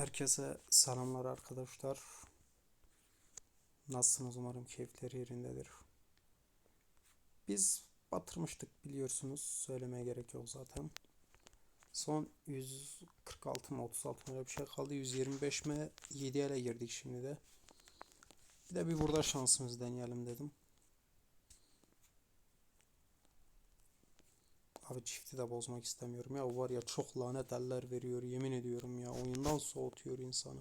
Herkese selamlar arkadaşlar. Nasılsınız? Umarım keyifleri yerindedir. Biz batırmıştık biliyorsunuz. Söylemeye gerek yok zaten. Son 146 mı 36 mı öyle bir şey kaldı. 125 mi 7 ele girdik şimdi de. Bir de bir burada şansımızı deneyelim dedim. Abi çifti de bozmak istemiyorum ya var ya çok lanet eller veriyor yemin ediyorum ya oyundan soğutuyor insanı.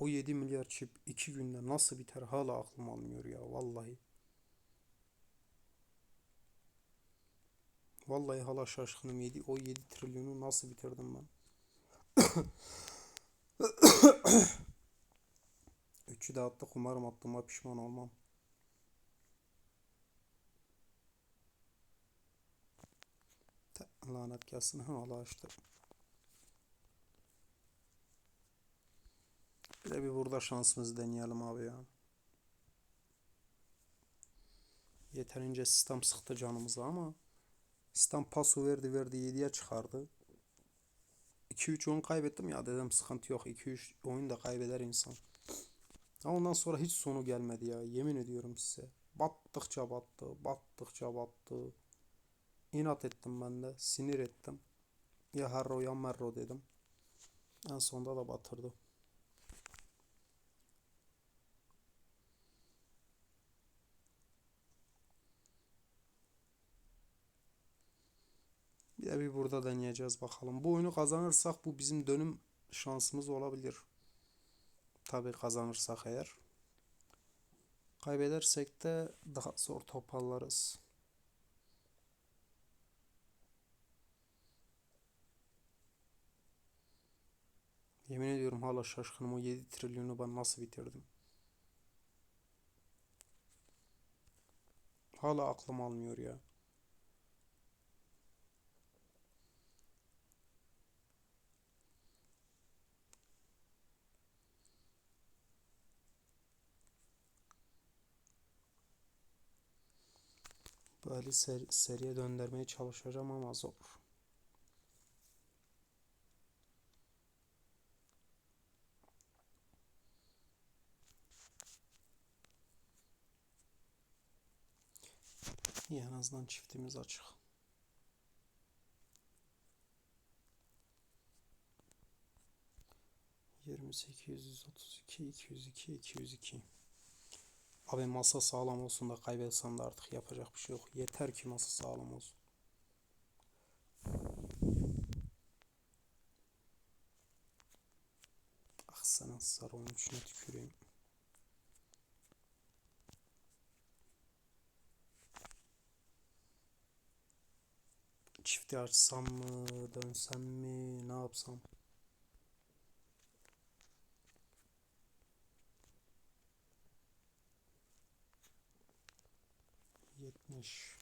O 7 milyar çip 2 günde nasıl biter hala aklım almıyor ya vallahi. Vallahi hala şaşkınım 7 o 7 trilyonu nasıl bitirdim ben? Üçü de attık umarım attığıma pişman olmam. Lanet gelsin ha Allah açtı. Bir de bir burada şansımızı deneyelim abi ya. Yeterince sistem sıktı canımızı ama sistem paso verdi verdi 7'ye çıkardı. 2-3 oyun kaybettim ya dedim sıkıntı yok 2-3 oyun da kaybeder insan. Ama ondan sonra hiç sonu gelmedi ya yemin ediyorum size. Battıkça battı, battıkça battı. İnat ettim ben de. Sinir ettim. Ya harro ya merro dedim. En sonunda da batırdı. Bir de bir burada deneyeceğiz bakalım. Bu oyunu kazanırsak bu bizim dönüm şansımız olabilir. Tabii kazanırsak eğer. Kaybedersek de daha zor toparlarız. Yemin ediyorum hala şaşkınım o 7 trilyonu ben nasıl bitirdim. Hala aklım almıyor ya. Böyle ser seriye döndürmeye çalışacağım ama zor. İyi en azından çiftimiz açık. Yirmi sekiz yüz otuz iki iki yüz iki iki yüz iki. Abi masa sağlam olsun da kaybetsem de artık yapacak bir şey yok. Yeter ki masa sağlam olsun. Ah senin sarı oyun içine tüküreyim. Çifti açsam mı, dönsem mi, ne yapsam? Yetmiş.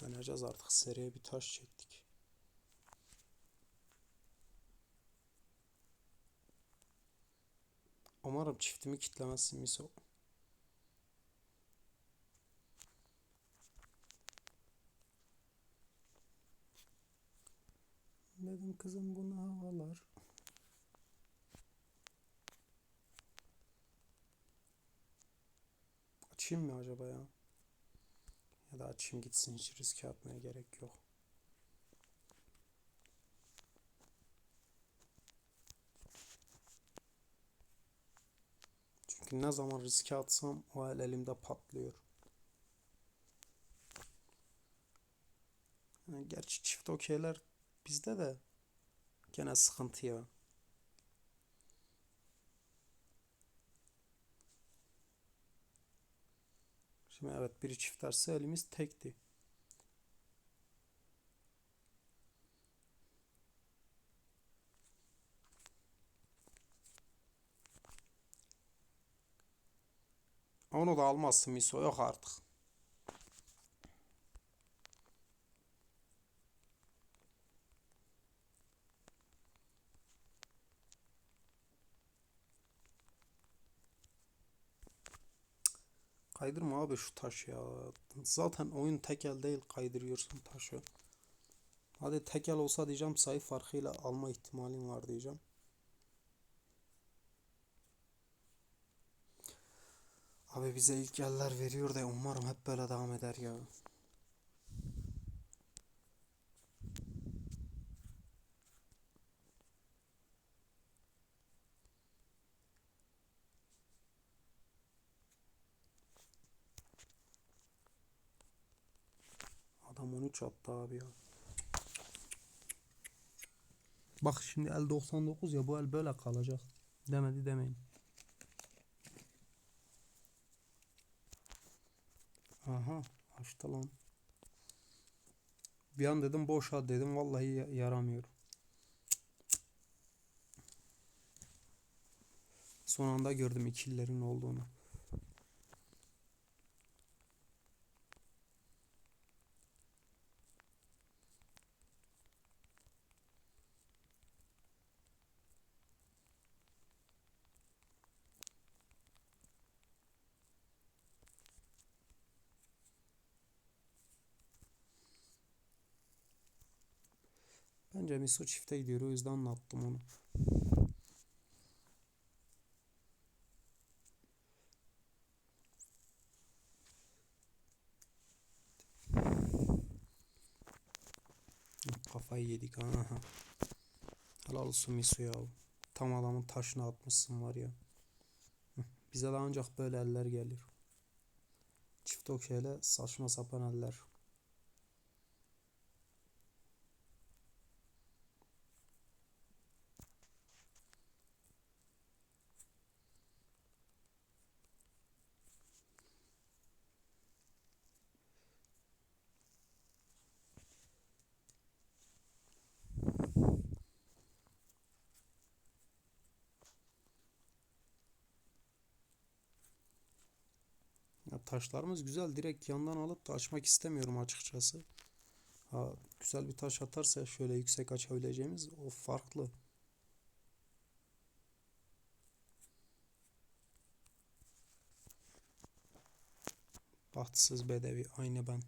Döneceğiz artık. Seriye bir taş çektik. Umarım çiftimi kitlemezsin Miso. Dedim kızım bunu havalar. Açayım mı acaba ya? Ya da açayım gitsin hiç riske atmaya gerek yok. Çünkü ne zaman riske atsam o el elimde patlıyor. Yani gerçi çift okeyler bizde de gene sıkıntı ya. Şimdi evet biri çiftlerse elimiz tekti. Onu da almazsın Miso yok artık. Kaydırma abi şu taş ya. Zaten oyun tekel değil kaydırıyorsun taşı. Hadi tekel olsa diyeceğim sayı farkıyla alma ihtimalin var diyeceğim. Abi bize ilk eller veriyor da umarım hep böyle devam eder ya. Adam 13 attı abi ya. Bak şimdi el 99 ya bu el böyle kalacak. Demedi demeyin. Aha açtı lan. Bir an dedim boşa dedim vallahi ya- yaramıyor. Son anda gördüm ikililerin olduğunu. Bence Miso çifte gidiyor o yüzden anlattım onu. Kafayı yedik ha. Helal olsun Miso ya. Tam adamın taşını atmışsın var ya. Bize de ancak böyle eller gelir. Çift okeyle saçma sapan eller. Taşlarımız güzel. Direkt yandan alıp da açmak istemiyorum açıkçası. Ha, güzel bir taş atarsa şöyle yüksek açabileceğimiz o farklı. Bahtsız bedevi aynı ben.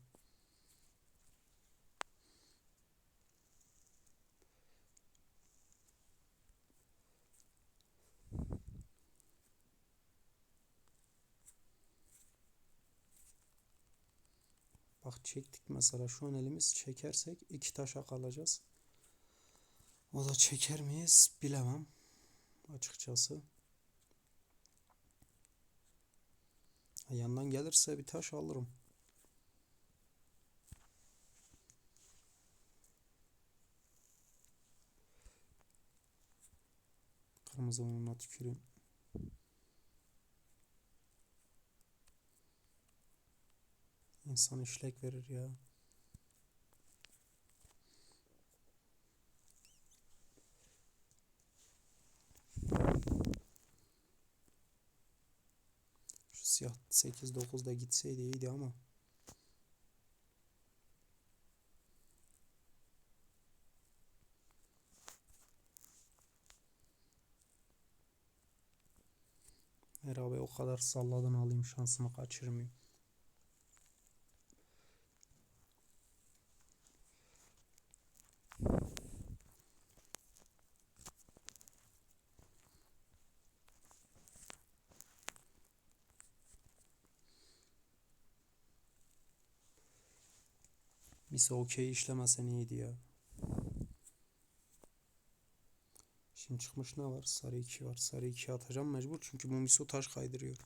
Bak çektik mesela şu an elimiz çekersek iki taşa kalacağız. O da çeker miyiz bilemem açıkçası. Yandan gelirse bir taş alırım. Kırmızı onunla tüküreyim. İnsan işlek verir ya. Şu siyah 8-9'da gitseydi iyiydi ama. Merhaba o kadar salladın alayım şansımı kaçırmayayım. Mise okey işlemesen iyiydi ya. Şimdi çıkmış ne var? Sarı 2 var. Sarı 2 atacağım mecbur çünkü bu miso taş kaydırıyor.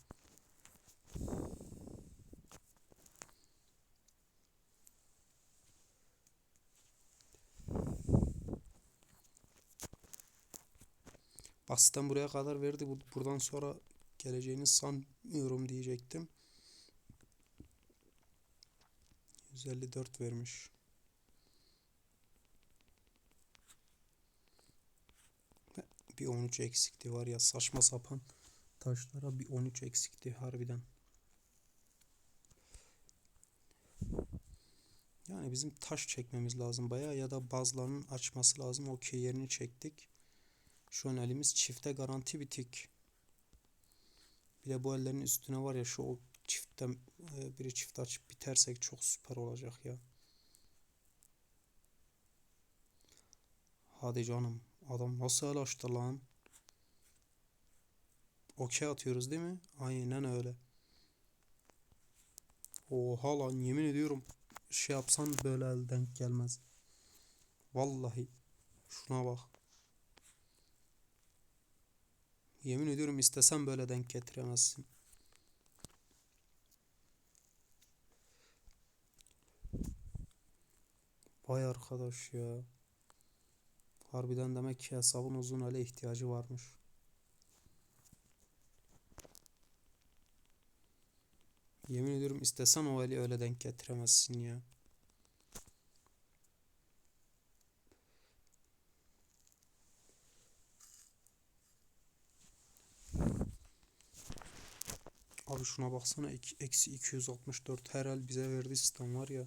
Basitten buraya kadar verdi. Bu- Buradan sonra geleceğini sanmıyorum diyecektim. 154 vermiş. Bir 13 eksikti var ya saçma sapan taşlara bir 13 eksikti harbiden. Yani bizim taş çekmemiz lazım bayağı ya da bazılarının açması lazım. Okey yerini çektik. Şu an elimiz çifte garanti bitik. Bir de bu ellerin üstüne var ya şu o çiftten biri çift açıp bitersek çok süper olacak ya. Hadi canım. Adam nasıl el açtı lan? Okey atıyoruz değil mi? Aynen öyle. Oha lan yemin ediyorum. Şey yapsan böyle el denk gelmez. Vallahi. Şuna bak. Yemin ediyorum istesem böyle denk getiremezsin. Vay arkadaş ya. Harbiden demek ki hesabın uzun ele ihtiyacı varmış. Yemin ediyorum istesen o eli öyle denk getiremezsin ya. Abi şuna baksana ek- eksi 264 her el bize verdi sistem var ya.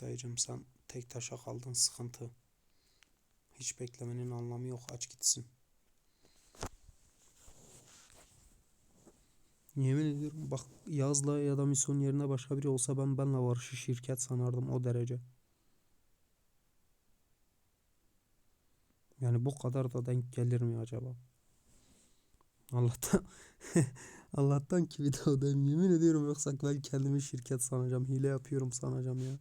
Dayıcım sen tek taşa kaldın sıkıntı. Hiç beklemenin anlamı yok aç gitsin. Yemin ediyorum bak Yaz'la ya da Mison'un yerine başka biri olsa ben benle Barış'ı şirket sanardım o derece. Yani bu kadar da denk gelir mi acaba? Allah'tan Allah'tan ki bir daha. Yemin ediyorum yoksa ben kendimi şirket sanacağım. Hile yapıyorum sanacağım ya.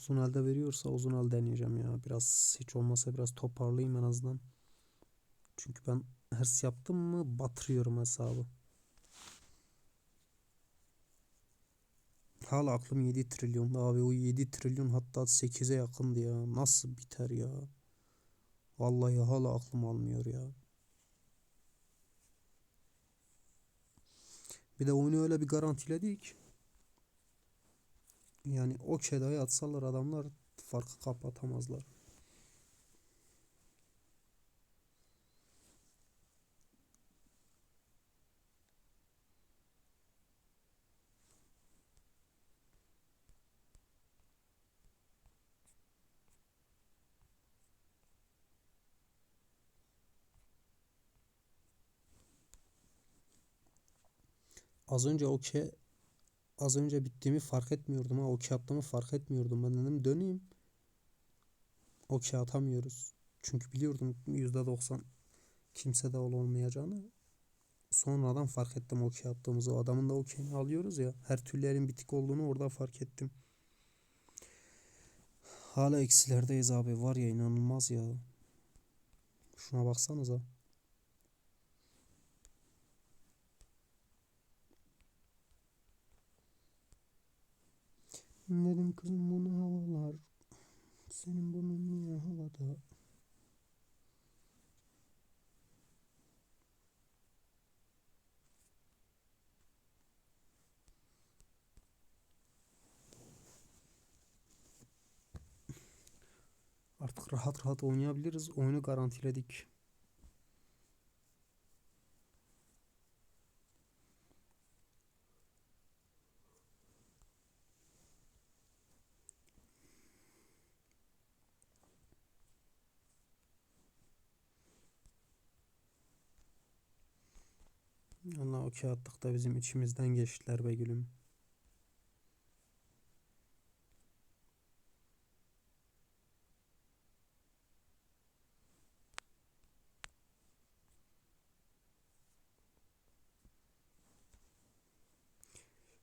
Uzun halde veriyorsa uzun hal deneyeceğim ya. Biraz hiç olmazsa biraz toparlayayım en azından. Çünkü ben hırs yaptım mı batırıyorum hesabı. Hala aklım 7 trilyonda abi. O 7 trilyon hatta 8'e yakındı ya. Nasıl biter ya? Vallahi hala aklım almıyor ya. Bir de oyunu öyle bir garantiledik. Yani o kedayı atsalar adamlar farkı kapatamazlar. Az önce okey az önce bittiğimi fark etmiyordum ha. Okey attığımı fark etmiyordum. Ben dedim döneyim. Okey atamıyoruz. Çünkü biliyordum %90 kimse de ol olmayacağını. Sonradan fark ettim okey attığımızı. O adamın da okeyini alıyoruz ya. Her türlerin bitik olduğunu orada fark ettim. Hala eksilerdeyiz abi. Var ya inanılmaz ya. Şuna baksanıza. Dedim kızım bunu havalar. Senin burnun niye havada? Artık rahat rahat oynayabiliriz. Oyunu garantiledik. Allah okey attık da bizim içimizden geçtiler be gülüm.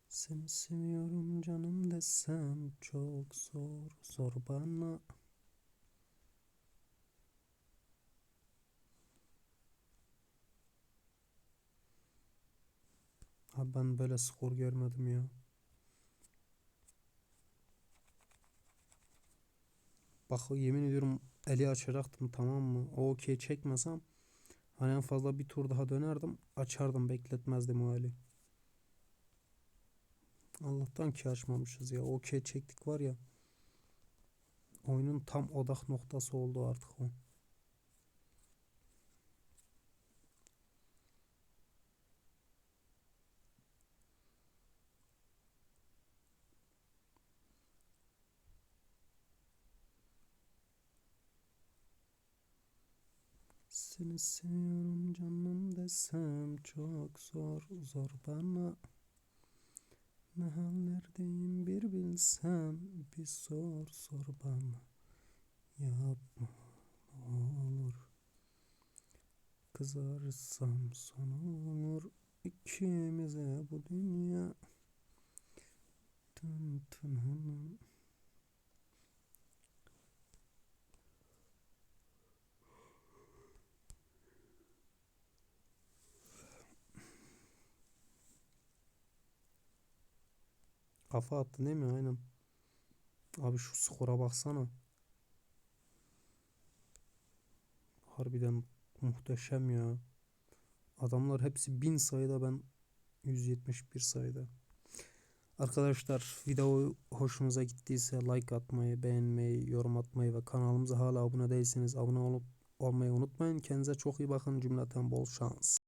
Seni seviyorum canım desem çok zor zor bana. Abi ben böyle skor görmedim ya. Bak yemin ediyorum eli açacaktım tamam mı? O okey çekmesem hani en fazla bir tur daha dönerdim açardım bekletmezdim o eli. Allah'tan ki açmamışız ya. Okey çektik var ya. Oyunun tam odak noktası oldu artık o. Seni seviyorum canım desem çok zor zor bana. Ne hallerdeyim bir bilsem bir sor sor bana. Yapma ne olur. Kızarsam son olur ikimize bu dünya. Tın tın hın. Kafa attı değil mi? Aynen. Abi şu skora baksana. Harbiden muhteşem ya. Adamlar hepsi 1000 sayıda ben 171 sayıda. Arkadaşlar video hoşunuza gittiyse like atmayı, beğenmeyi, yorum atmayı ve kanalımıza hala abone değilseniz abone olup olmayı unutmayın. Kendinize çok iyi bakın. Cümleten bol şans.